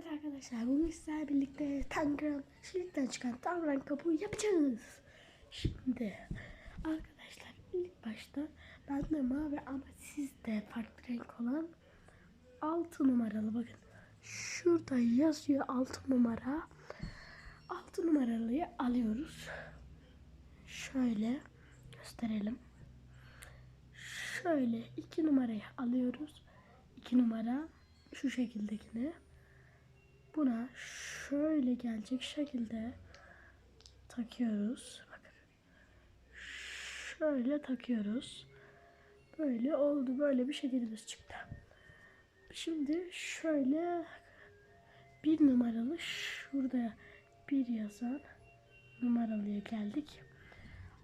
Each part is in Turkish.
Evet arkadaşlar bugün sizlerle birlikte Tangram şirkten çıkan Tangram kabuğu yapacağız. Şimdi arkadaşlar ilk başta ben de mavi ama sizde farklı renk olan 6 numaralı bakın. Şurada yazıyor 6 numara. 6 numaralıyı alıyoruz. Şöyle gösterelim. Şöyle 2 numarayı alıyoruz. 2 numara şu şekildekini buna şöyle gelecek şekilde takıyoruz. Bakın. Şöyle takıyoruz. Böyle oldu. Böyle bir şekilde çıktı. Şimdi şöyle bir numaralı şurada bir yazan numaralıya geldik.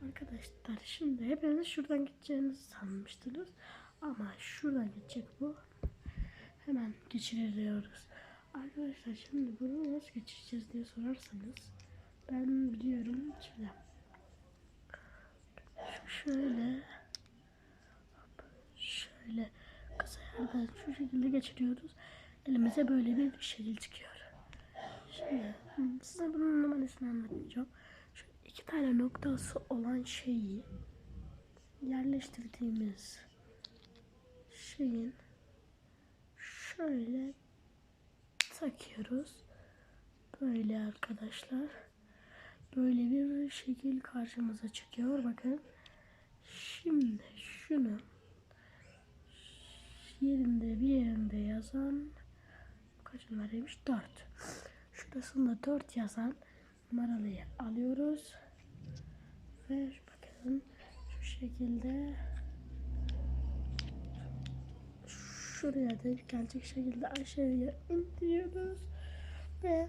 Arkadaşlar şimdi hepiniz şuradan gideceğinizi sanmıştınız. Ama şuradan gidecek bu. Hemen geçiriliyoruz. Arkadaşlar şimdi bunu nasıl geçireceğiz diye sorarsanız ben biliyorum şimdi. Şöyle şöyle kısa yerden şu şekilde geçiriyoruz. Elimize böyle bir şekil çıkıyor. Şimdi size bunun numarasını anlatacağım. Şu iki tane noktası olan şeyi yerleştirdiğimiz şeyin şöyle takıyoruz. Böyle arkadaşlar. Böyle bir şekil karşımıza çıkıyor. Bakın. Şimdi şunu yerinde bir yerinde yazan kaç numaraymış? 4. Şurasında 4 yazan numaralıyı alıyoruz. Ve bakın şu şekilde şuraya da gelecek şekilde aşağıya indiriyoruz. Ve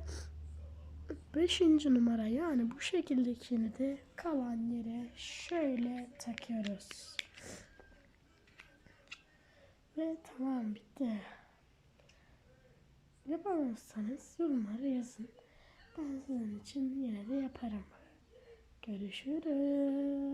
5. numara yani bu şekildekini de kalan yere şöyle takıyoruz. Ve tamam bitti. Yapamazsanız yorumlara yazın. Ben sizin için yine de yaparım. Görüşürüz.